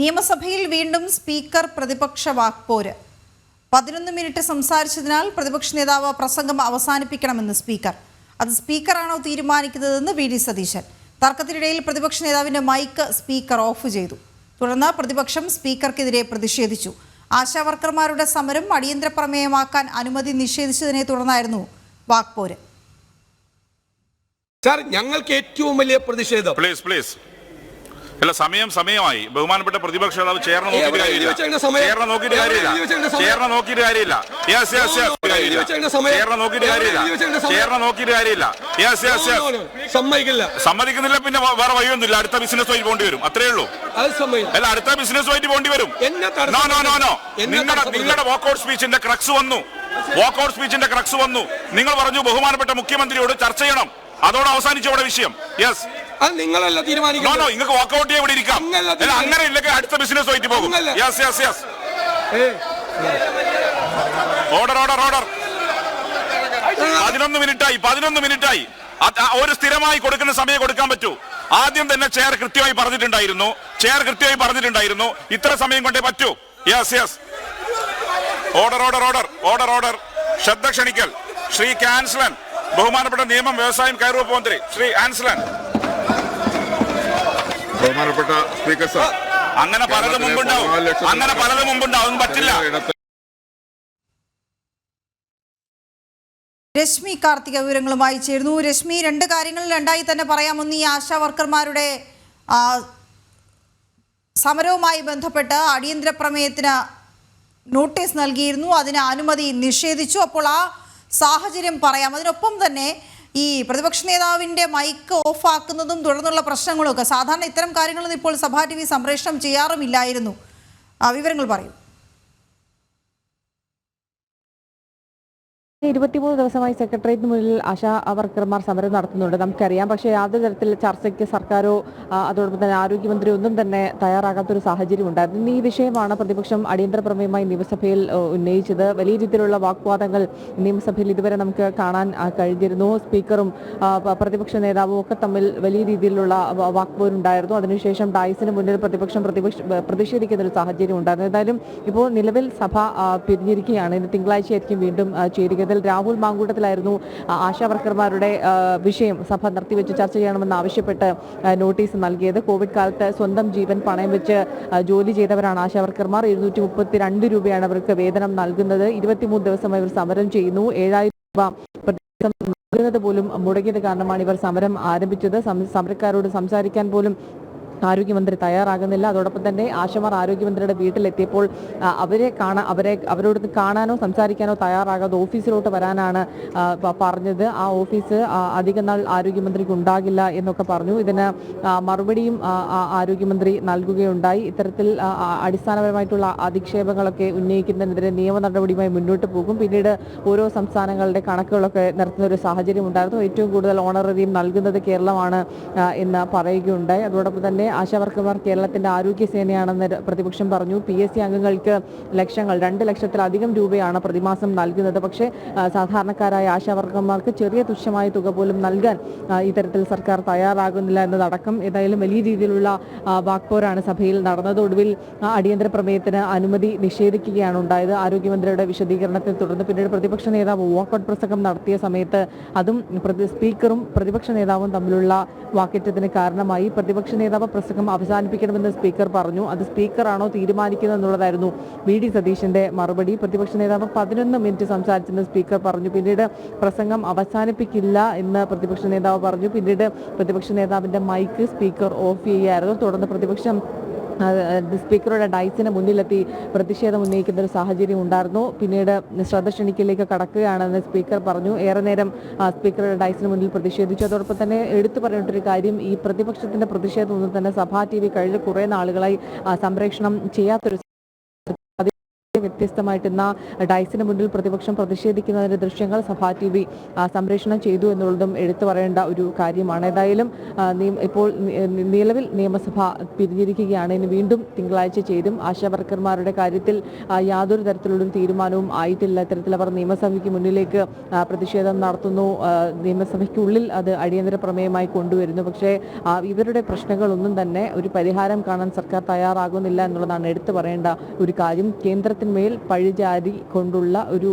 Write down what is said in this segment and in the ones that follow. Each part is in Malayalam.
നിയമസഭയിൽ വീണ്ടും സ്പീക്കർ പ്രതിപക്ഷ വാക്പോര്. പതിനൊന്ന് മിനിറ്റ് സംസാരിച്ചതിനാൽ പ്രതിപക്ഷ നേതാവ് പ്രസംഗം അവസാനിപ്പിക്കണമെന്ന് സ്പീക്കർ. അത് സ്പീക്കറാണോ തീരുമാനിക്കുന്നതെന്ന് വി ഡി സതീശൻ. തർക്കത്തിനിടയിൽ പ്രതിപക്ഷ നേതാവിന്റെ മൈക്ക് സ്പീക്കർ ഓഫ് ചെയ്തു. തുടർന്ന് പ്രതിപക്ഷം സ്പീക്കർക്കെതിരെ പ്രതിഷേധിച്ചു. ആശാവർക്കർമാരുടെ സമരം അടിയന്തര പ്രമേയമാക്കാൻ അനുമതി നിഷേധിച്ചതിനെ തുടർന്നായിരുന്നു വാക്പോര്. സാർ ഞങ്ങൾക്ക് ഏറ്റവും വലിയ പ്രതിഷേധം. പ്ലീസ് പ്ലീസ് അല്ല സമയം സമയമായി. ബഹുമാനപ്പെട്ട പ്രതിപക്ഷ നേതാവ് ചേർന്ന് നോക്കിയിട്ട് കാര്യമില്ല? ചേർന്ന് നോക്കിയിട്ട് കാര്യമില്ല? ചേർന്ന് നോക്കിയിട്ട് കാര്യമില്ല. യെസ്? ചേർന്ന് നോക്കിയിട്ട് കാര്യമില്ല? ചേർന്ന് നോക്കിയിട്ട് യെസ് യെസ് യെസ്. സമ്മതിക്കില്ല. സമ്മതിക്കുന്നില്ല പിന്നെ വേറെ വഴിയൊന്നുമില്ല. അടുത്ത ബിസിനസ് വഴി പോണ്ടി വരും. അത്രേ ഉള്ളൂ. അല്ല അടുത്ത ബിസിനസ് വഴി പോണ്ടി വരും. നോ നോ നോ നോ നിങ്ങളുടെ. നിങ്ങളുടെ വാക്കൗട്ട് സ്പീച്ചിന്റെ ക്രക്സ് വന്നു. വാക്കൗട്ട് സ്പീച്ചിന്റെ ക്രക്സ് വന്നു. നിങ്ങൾ പറഞ്ഞു ബഹുമാനപ്പെട്ട മുഖ്യമന്ത്രിയോട് ചർച്ച ചെയ്യണം. അതോടെ അവസാനിച്ചു അവിടെ വിഷയം. യെസ് അത് നിങ്ങളല്ല തീരുമാനിക്കുന്നത്. നിങ്ങൾക്ക് വാക്കൗട്ട് ഇവിടെ ഇരിക്കാം. അങ്ങനെ ഇല്ലെങ്കിൽ അടുത്ത ബിസിനസ് ആയിട്ട് പോകും. Yes yes yes. Order order order പതിനൊന്ന് മിനിറ്റായി പതിനൊന്ന് മിനിറ്റായി. ഒരു സ്ഥിരമായി കൊടുക്കുന്ന സമയം കൊടുക്കാൻ പറ്റൂ. ആദ്യം തന്നെ ചെയർ കൃത്യമായി പറഞ്ഞിട്ടുണ്ടായിരുന്നു. ചെയർ കൃത്യമായി പറഞ്ഞിട്ടുണ്ടായിരുന്നു. ഇത്ര സമയം കൊണ്ടേ പറ്റൂ. Yes yes order order order order order ശ്രദ്ധ ക്ഷണിക്കൽ. ശ്രീ കാൻസലൻ. ബഹുമാനപ്പെട്ട നിയമം വ്യവസായം കയറുവപ്പ് മന്ത്രി ശ്രീ ആൻസലൻ. ബഹുമാനപ്പെട്ട സ്പീക്കർ സാർ അങ്ങനെ പലതും മുമ്പുണ്ടാവും. അങ്ങനെ പലതും മുമ്പുണ്ടാവും. പറ്റില്ല. രശ്മി കാർത്തിക വിവരങ്ങളുമായി ചേരുന്നു. രശ്മി രണ്ട് കാര്യങ്ങൾ രണ്ടായി തന്നെ പറയാമൊന്ന് ഈ ആശാ വർക്കർമാരുടെ സമരവുമായി ബന്ധപ്പെട്ട് അടിയന്തര പ്രമേയത്തിന് നോട്ടീസ് നൽകിയിരുന്നു. അതിന് അനുമതി നിഷേധിച്ചു. അപ്പോൾ ആ സാഹചര്യം പറയാം. അതിനൊപ്പം തന്നെ ഈ പ്രതിപക്ഷ നേതാവിന്റെ മൈക്ക് ഓഫാക്കുന്നതും തുടർന്നുള്ള പ്രശ്നങ്ങളൊക്കെ സാധാരണ ഇത്തരം കാര്യങ്ങളൊന്നും ഇപ്പോൾ സഭാ ടി വി സംപ്രേഷണം ചെയ്യാറുമില്ലായിരുന്നു. വിവരങ്ങൾ പറയൂ. ഇരുപത്തിമൂന്ന് ദിവസമായി സെക്രട്ടേറിയറ്റിന് മുന്നിൽ ആശാ വർക്കർമാർ സമരം നടത്തുന്നുണ്ട്. നമുക്കറിയാം. പക്ഷേ യാതൊരു തരത്തിൽ ചർച്ചയ്ക്ക് സർക്കാരോ അതോടൊപ്പം തന്നെ ആരോഗ്യമന്ത്രി ഒന്നും തന്നെ തയ്യാറാകാത്തൊരു സാഹചര്യം ഉണ്ടായിരുന്നു. ഈ വിഷയമാണ് പ്രതിപക്ഷം അടിയന്തര പ്രമേയമായി നിയമസഭയിൽ ഉന്നയിച്ചത്. വലിയ രീതിയിലുള്ള വാഗ്വാദങ്ങൾ നിയമസഭയിൽ ഇതുവരെ നമുക്ക് കാണാൻ കഴിഞ്ഞിരുന്നു. സ്പീക്കറും പ്രതിപക്ഷ നേതാവും ഒക്കെ തമ്മിൽ വലിയ രീതിയിലുള്ള വാക്പോരുണ്ടായിരുന്നു. അതിനുശേഷം ഡായ്സിന് മുന്നിൽ പ്രതിപക്ഷം പ്രതിപക്ഷ പ്രതിഷേധിക്കുന്ന ഒരു സാഹചര്യം ഉണ്ടായിരുന്നു. എന്തായാലും ഇപ്പോൾ നിലവിൽ സഭ പിരിഞ്ഞിരിക്കുകയാണ്. ഇന്ന് തിങ്കളാഴ്ചയായിരിക്കും വീണ്ടും ചേരുക ഇതിൽ രാഹുൽ മാങ്കൂട്ടത്തിലായിരുന്നു ആശാവർക്കർമാരുടെ ആശാ വർക്കർമാരുടെ വിഷയം സഭ നിർത്തിവെച്ച് ചർച്ച ചെയ്യണമെന്ന് ആവശ്യപ്പെട്ട് നോട്ടീസ് നൽകിയത്. കോവിഡ് കാലത്ത് സ്വന്തം ജീവൻ പണയം വെച്ച് ജോലി ചെയ്തവരാണ് ആശാവർക്കർമാർ ഇരുന്നൂറ്റി മുപ്പത്തി രണ്ട് രൂപയാണ് അവർക്ക് വേതനം നൽകുന്നത്. ഇരുപത്തിമൂന്ന് ദിവസമായി അവർ സമരം ചെയ്യുന്നു. ഏഴായിരം രൂപ നൽകുന്നത് പോലും മുടങ്ങിയത് കാരണമാണ് ഇവർ സമരം ആരംഭിച്ചത്. സമരക്കാരോട് സംസാരിക്കാൻ പോലും ആരോഗ്യമന്ത്രി തയ്യാറാകുന്നില്ല. അതോടൊപ്പം തന്നെ ആശമാർ ആരോഗ്യമന്ത്രിയുടെ വീട്ടിലെത്തിയപ്പോൾ അവരെ കാണാൻ അവരെ അവരോട് കാണാനോ സംസാരിക്കാനോ തയ്യാറാകാതെ ഓഫീസിലോട്ട് വരാനാണ് പറഞ്ഞത്. ആ ഓഫീസ് അധിക നാൾ ആരോഗ്യമന്ത്രിക്ക് ഉണ്ടാകില്ല എന്നൊക്കെ പറഞ്ഞു. ഇതിന് മറുപടിയും ആരോഗ്യമന്ത്രി നൽകുകയുണ്ടായി. ഇത്തരത്തിൽ അടിസ്ഥാനപരമായിട്ടുള്ള അധിക്ഷേപങ്ങളൊക്കെ ഉന്നയിക്കുന്നതിനെതിരെ നിയമ നടപടിയുമായി മുന്നോട്ട് പോകും. പിന്നീട് ഓരോ സംസ്ഥാനങ്ങളുടെ കണക്കുകളൊക്കെ നടത്തുന്ന ഒരു സാഹചര്യം ഉണ്ടായിരുന്നു. ഏറ്റവും കൂടുതൽ ഓണററിയും നൽകുന്നത് കേരളമാണ് എന്ന് പറയുകയുണ്ടായി. അതോടൊപ്പം തന്നെ ആശാവർക്കർമാർ കേരളത്തിന്റെ ആരോഗ്യ സേനയാണെന്ന് പ്രതിപക്ഷം പറഞ്ഞു. പി എസ് സി അംഗങ്ങൾക്ക് ലക്ഷങ്ങൾ രണ്ട് ലക്ഷത്തിലധികം രൂപയാണ് പ്രതിമാസം നൽകുന്നത്. പക്ഷേ സാധാരണക്കാരായ ആശാവർക്കർമാർക്ക് ചെറിയ തുച്ഛമായ തുക പോലും നൽകാൻ ഇത്തരത്തിൽ സർക്കാർ തയ്യാറാകുന്നില്ല എന്നതടക്കം ഏതായാലും വലിയ രീതിയിലുള്ള വാക്പോരാണ് സഭയിൽ നടന്നത്. ഒടുവിൽ അടിയന്തര പ്രമേയത്തിന് അനുമതി നിഷേധിക്കുകയാണ് ഉണ്ടായത്. ആരോഗ്യമന്ത്രിയുടെ വിശദീകരണത്തെ തുടർന്ന് പിന്നീട് പ്രതിപക്ഷ നേതാവ് വാക്കൌട്ട് പ്രസംഗം നടത്തിയ സമയത്ത് അതും സ്പീക്കറും പ്രതിപക്ഷ നേതാവും തമ്മിലുള്ള വാക്കേറ്റത്തിന് കാരണമായി. പ്രതിപക്ഷ നേതാവ് പ്രസംഗം അവസാനിപ്പിക്കണമെന്ന് സ്പീക്കർ പറഞ്ഞു. അത് സ്പീക്കറാണോ തീരുമാനിക്കുന്നത് എന്നുള്ളതായിരുന്നു വി ഡി സതീശന്റെ മറുപടി. പ്രതിപക്ഷ നേതാവ് പതിനൊന്ന് മിനിറ്റ് സംസാരിച്ചെന്ന് സ്പീക്കർ പറഞ്ഞു. പിന്നീട് പ്രസംഗം അവസാനിപ്പിക്കില്ല എന്ന് പ്രതിപക്ഷ നേതാവ് പറഞ്ഞു. പിന്നീട് പ്രതിപക്ഷ നേതാവിന്റെ മൈക്ക് സ്പീക്കർ ഓഫ് ചെയ്യുകയായിരുന്നു തുടർന്ന് പ്രതിപക്ഷം സ്പീക്കറുടെ ഡൈസിന് മുന്നിലെത്തി പ്രതിഷേധം ഉന്നയിക്കുന്ന ഒരു സാഹചര്യം ഉണ്ടായിരുന്നു. പിന്നീട് ശ്രദ്ധ ക്ഷണിക്കലിലേക്ക് കടക്കുകയാണെന്ന് സ്പീക്കർ പറഞ്ഞു. ഏറെ നേരം സ്പീക്കറുടെ ഡൈസിന് മുന്നിൽ പ്രതിഷേധിച്ചു. അതോടൊപ്പം തന്നെ എടുത്തു പറഞ്ഞിട്ടൊരു കാര്യം ഈ പ്രതിപക്ഷത്തിന്റെ പ്രതിഷേധം ഒന്നും തന്നെ സഭാ ടി വി കഴിഞ്ഞ കുറേ നാളുകളായി സംപ്രേഷണം ചെയ്യാത്തൊരു വ്യത്യസ്തമായിട്ട് ഇന്ന് ഡൈസിന് മുന്നിൽ പ്രതിപക്ഷം പ്രതിഷേധിക്കുന്നതിന്റെ ദൃശ്യങ്ങൾ സഭാ ടി വി സംപ്രേഷണം ചെയ്തു എന്നുള്ളതും എടുത്തു പറയേണ്ട ഒരു കാര്യമാണ്. ഏതായാലും ഇപ്പോൾ നിലവിൽ നിയമസഭ പിരിഞ്ഞിരിക്കുകയാണ്. ഇനി വീണ്ടും തിങ്കളാഴ്ച ചേരും. ആശാ വർക്കർമാരുടെ കാര്യത്തിൽ യാതൊരു തരത്തിലുള്ളൊരു തീരുമാനവും ആയിട്ടില്ല. ഇത്തരത്തിൽ അവർ നിയമസഭയ്ക്ക് മുന്നിലേക്ക് പ്രതിഷേധം നടത്തുന്നു. നിയമസഭയ്ക്കുള്ളിൽ അത് അടിയന്തര പ്രമേയമായി കൊണ്ടുവരുന്നു. പക്ഷേ ഇവരുടെ പ്രശ്നങ്ങളൊന്നും തന്നെ ഒരു പരിഹാരം കാണാൻ സർക്കാർ തയ്യാറാകുന്നില്ല എന്നുള്ളതാണ് എടുത്തു പറയേണ്ട ഒരു കാര്യം. കേന്ദ്രത്തിന്മേൽ പഴിചാരി കൊണ്ടുള്ള ഒരു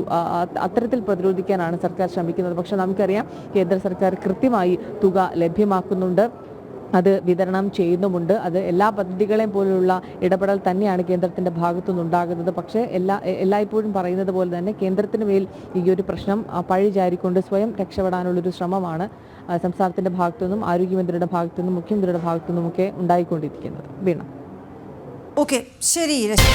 അത്തരത്തിൽ പ്രതിരോധിക്കാനാണ് സർക്കാർ ശ്രമിക്കുന്നത്. പക്ഷെ നമുക്കറിയാം കേന്ദ്ര സർക്കാർ കൃത്യമായി തുക ലഭ്യമാക്കുന്നുണ്ട്. അത് വിതരണം ചെയ്യുന്നുമുണ്ട്. അത് എല്ലാ പദ്ധതികളെയും പോലെയുള്ള ഇടപെടൽ തന്നെയാണ് കേന്ദ്രത്തിന്റെ ഭാഗത്തു നിന്നുണ്ടാകുന്നത് പക്ഷേ എല്ലാ എല്ലായ്പ്പോഴും പറയുന്നത് പോലെ തന്നെ കേന്ദ്രത്തിന് മേൽ ഈ ഒരു പ്രശ്നം പഴിചാരിക്കൊണ്ട് സ്വയം രക്ഷപ്പെടാനുള്ളൊരു ശ്രമമാണ് സംസ്ഥാനത്തിന്റെ സംസ്ഥാനത്തിന്റെ ഭാഗത്തു നിന്നും ആരോഗ്യമന്ത്രിയുടെ ഭാഗത്തു നിന്നും മുഖ്യമന്ത്രിയുടെ ഭാഗത്തു നിന്നുമൊക്കെ ഉണ്ടായിക്കൊണ്ടിരിക്കുന്നത്. വീണ. ഓക്കെ ശരി രശ്മി